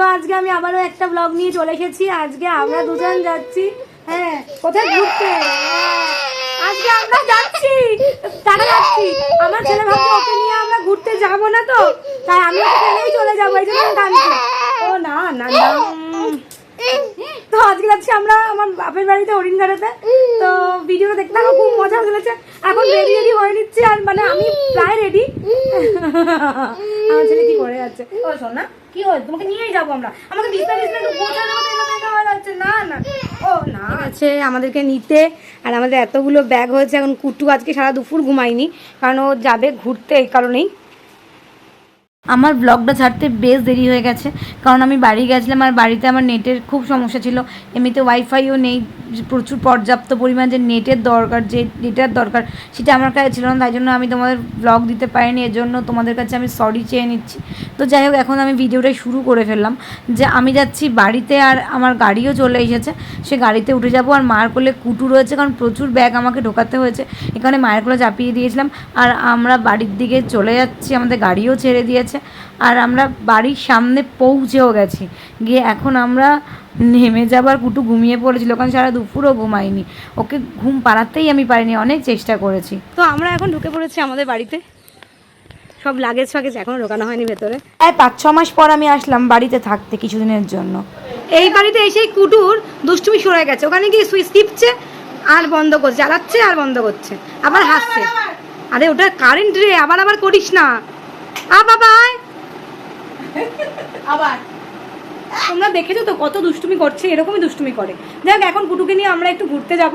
তো আজকে আমি আবারও একটা ব্লগ নিয়ে চলে এসেছি। আজকে আমরা দুজন যাচ্ছি। হ্যাঁ কোথায় ঘুরতে? আজকে আমরা যাচ্ছি। তারা যাচ্ছি। আমার ছেলে ভাবছে ওকে নিয়ে আমরা ঘুরতে যাব না তো। তাই আমি ওখানেই চলে যাব, এই জন্য কাঁদছে ও না না না। তো আজকে যাচ্ছি আমরা আমার বাপের বাড়িতে, হরিণঘাটাতে। তো ভিডিওটা দেখতে আমার খুব মজা চলেছে এখন রেডি রেডি হয়ে নিচ্ছি আর মানে আমি প্রায় রেডি আমার ছেলে কি যাচ্ছে। ও শোন না কি হয় তোমাকে নিয়েই যাব আমরা। আমাকে একটু না না। ও, না। আছে, আমাদেরকে নিতে। আর আমাদের এতগুলো ব্যাগ হয়েছে, এখন কুটু আজকে সারা দুপুর ঘুমাইনি কারণ ও যাবে ঘুরতে, এই কারণেই। আমার ব্লগটা ছাড়তে বেশ দেরি হয়ে গেছে, কারণ আমি বাড়ি গেছিলাম আর বাড়িতে আমার নেটের খুব সমস্যা ছিল। এমনিতে ওয়াইফাইও নেই, প্রচুর পর্যাপ্ত পরিমাণ যে নেটের দরকার, যে ডেটার দরকার, সেটা আমার কাছে ছিল না। তাই জন্য আমি তোমাদের ব্লগ দিতে পারিনি এর জন্য তোমাদের কাছে আমি সরি চেয়ে নিচ্ছি। তো যাই হোক, এখন আমি ভিডিওটা শুরু করে ফেললাম, যে আমি যাচ্ছি বাড়িতে আর আমার গাড়িও চলে এসেছে। সে গাড়িতে উঠে যাব আর মার কোলে কুটু রয়েছে, কারণ প্রচুর ব্যাগ আমাকে ঢোকাতে হয়েছে। এখানে মায়ের কোলে চাপিয়ে দিয়েছিলাম, আর আমরা বাড়ির দিকে চলে যাচ্ছি, আমাদের গাড়িও ছেড়ে দিয়েছে। আর আমরা বাড়ির সামনে পৌঁছেও গেছি। গিয়ে এখন আমরা নেমে যাবার কুটু ঘুমিয়ে পড়েছিল কারণ সারা দুপুরও ঘুমাইনি। ওকে ঘুম পাড়াতেই আমি পারিনি অনেক চেষ্টা করেছি। তো আমরা এখন ঢুকে পড়েছি আমাদের বাড়িতে। সব লাগেজ ফাগেজ এখনও ঢোকানো হয়নি ভেতরে। প্রায় পাঁচ ছ মাস পর আমি আসলাম বাড়িতে থাকতে কিছুদিনের জন্য। এই বাড়িতে এসেই কুটুর দুষ্টুমি সরে গেছে। ওখানে গিয়ে সুইচ টিপছে আর বন্ধ করছে চালাচ্ছে আর বন্ধ করছে। আবার হাসছে। আরে ওটা কারেন্ট রে আবার আবার করিস না। আবার। তোমরা দেখেছ তো কত দুষ্টুমি করছে এরকমই দুষ্টুমি করে। যাই হোক এখন কুটুকে নিয়ে আমরা একটু ঘুরতে যাব।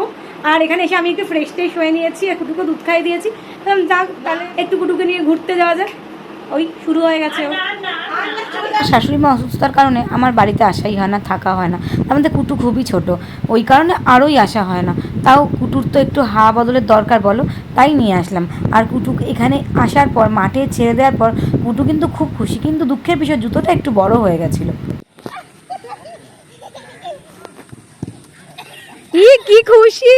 আর এখানে এসে আমি একটু ফ্রেশ ট্রেশ হয়ে নিয়েছি আর কুটুকে দুধ খাইয়ে দিয়েছি। যাক তাহলে একটু কুটুকে নিয়ে ঘুরতে যাওয়া যায় ওই শুরু হয়ে গেছে ও। শাশুড়ি মা অসুস্থতার কারণে আমার বাড়িতে আসাই হয় না, থাকা হয় না। মধ্যে কুটু খুবই ছোট। ওই কারণে আরোই আসা হয় না। তাও কুটুর তো একটু হাওয়া বদলের দরকার বলো, তাই নিয়ে আসলাম। আর কুটু এখানে আসার পর, মাঠে ছেড়ে দেওয়ার পর, কুটু কিন্তু খুব খুশি। কিন্তু দুঃখের বিষয়, জুতোটা একটু বড় হয়ে গেছিল। কি খুশি!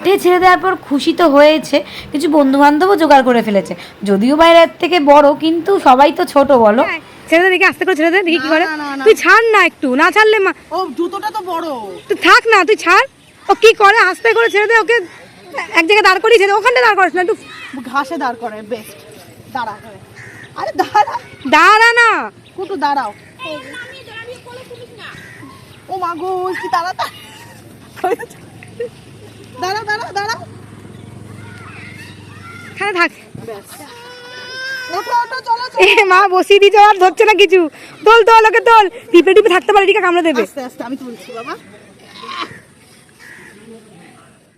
মাঠে ছেড়ে দেওয়ার পর খুশি তো হয়েছে কিছু বন্ধু বান্ধবও জোগাড় করে ফেলেছে। যদিও বাইরের থেকে বড় কিন্তু সবাই তো ছোট বলো। ছেড়ে দেখি আস্তে করে ছেড়ে দে দেখি কি করে। তুই ছাড় না একটু না ছাড়লে মা ও জুতোটা তো বড়। তুই থাক না তুই ছাড়। ও কি করে? আস্তে করে ছেড়ে দে ওকে এক জায়গায় দাঁড় করিয়ে ছেড়ে দে, ওখানটা দাঁড় করিস না একটু ঘাসে দাঁড় করে বেস্ট দাঁড়া আরে দাঁড়া। দাঁড়া না। কুটু দাঁড়াও। ও মা গো কি দাঁড়া দাঁড়া দাঁড়া দাঁড়া। এখানে থাক। মা বসিয়ে দিয়েছে আর ধরছে না কিছু। তোল তোল ওকে তোল। টিপে টিপে থাকতে পারে টিকা কামড়ে দেবে। আস্তে আস্তে আমি তুলছি বাবা।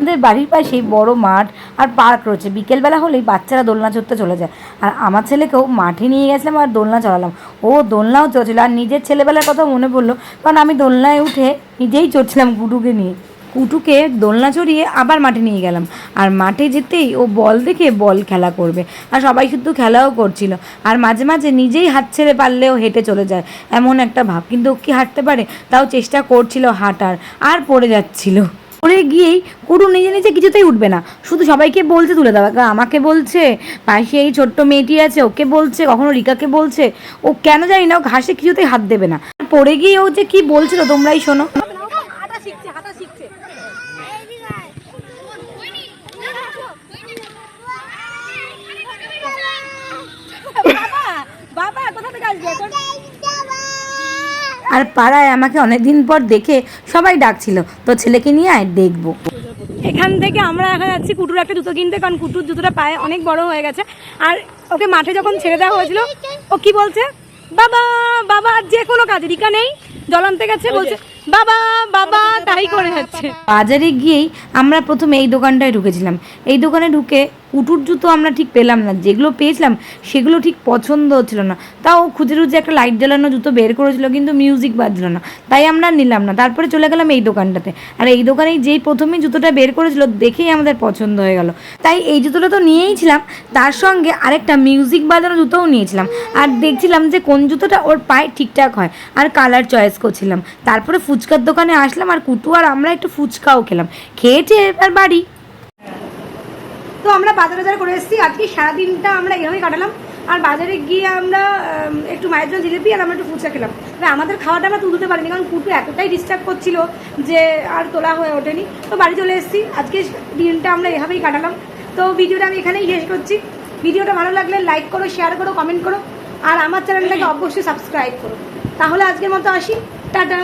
আমাদের বাড়ির পাশেই বড় মাঠ আর পার্ক রয়েছে। বিকেলবেলা হলেই বাচ্চারা দোলনা চড়তে চলে যায়। আর আমার ছেলেকেও মাঠে নিয়ে গেছিলাম আর দোলনা চড়ালাম। ও দোলনাও চড়ছিল। আর নিজের ছেলেবেলার কথা মনে পড়ল। কারণ আমি দোলনায় উঠে নিজেই চড়ছিলাম কুটুকে নিয়ে। কুটুকে দোলনা চড়িয়ে আবার মাঠে নিয়ে গেলাম। আর মাঠে যেতেই ও বল দেখে বল খেলা করবে। আর সবাই শুধু খেলাও করছিল। আর মাঝে মাঝে নিজেই হাত ছেড়ে পারলেও হেঁটে চলে যায় এমন একটা ভাব। কিন্তু ও কি হাঁটতে পারে তাও চেষ্টা করছিল হাঁটার, আর পড়ে যাচ্ছিল। পড়ে গিয়েই কুটু নিজে নিজে কিছুতেই উঠবে না। শুধু সবাইকে বলছে, তুলে দেওয়া আমাকে বলছে, পাশে এই ছোট্ট মেয়েটি আছে, ওকে বলছে, কখনো রিকাকে বলছে। ও কেন জানি না, ও ঘাসে কিছুতেই হাত দেবে না। পড়ে গিয়ে ও যে কি বলছিল তোমরাই শোনো হাঁটা শিখছে হাঁটা শিখছে বাবা কোথা থেকে আসবে এখন আর পাড়ায় আমাকে অনেকদিন পর দেখে সবাই ডাকছিল, তো ছেলেকে নিয়ে আয়, দেখব। এখান থেকে আমরা এখন যাচ্ছি কুটুর একটা জুতো কিনতে, কারণ কুটুর জুতোটা পায়ে অনেক বড় হয়ে গেছে। আর ওকে মাঠে যখন ছেড়ে দেওয়া হয়েছিল, ও কি বলছে? বাবা বাবা যে কোনো কাজ, রিকা নেই জলান্তে গেছে, বলছে বাবা বাবা তাই করে যাচ্ছে। বাজারে গিয়েই আমরা প্রথমে এই দোকানটায় ঢুকেছিলাম। এই দোকানে ঢুকে কুটুর জুতো আমরা ঠিক পেলাম না। যেগুলো পেয়েছিলাম, সেগুলো ঠিক পছন্দ হচ্ছিল না। তাও খুঁজে খুঁজে একটা লাইট জ্বালানো জুতো বের করেছিল, কিন্তু মিউজিক বাজলো না। তাই আমরা নিলাম না। তারপরে চলে গেলাম এই দোকানটাতে। আর এই দোকানেই যেই প্রথমেই জুতোটা বের করেছিল, দেখেই আমাদের পছন্দ হয়ে গেল। তাই এই জুতোটা তো নিয়েই ছিলাম, তার সঙ্গে আরেকটা মিউজিক বাজানো জুতোও নিয়েছিলাম। আর দেখছিলাম যে কোন জুতোটা ওর পায়ে ঠিকঠাক হয়, আর কালার চয়েস করছিলাম। তারপরে ফুচকার দোকানে আসলাম আর কুটু আর আমরা একটু ফুচকাও খেলাম। খেয়েছে এবার বাড়ি। তো আমরা বাজার বাজার করে এসেছি। আজকে সারাদিনটা আমরা এভাবেই কাটালাম। আর বাজারে গিয়ে আমরা একটু মায়ের জন্য জিলিপি আর আমরা একটু ফুচকা খেলাম। তবে আমাদের খাওয়াটা আমরা তুলতে পারিনি, কারণ কুটু এতটাই ডিস্টার্ব করছিল যে আর তোলা হয়ে ওঠেনি। তো বাড়ি চলে এসেছি। আজকে দিনটা আমরা এভাবেই কাটালাম। তো ভিডিওটা আমি এখানেই শেষ করছি। ভিডিওটা ভালো লাগলে লাইক করো শেয়ার করো কমেন্ট করো। আর আমার চ্যানেলটাকে অবশ্যই সাবস্ক্রাইব করো। তাহলে আজকের মতো আসি। টাটা!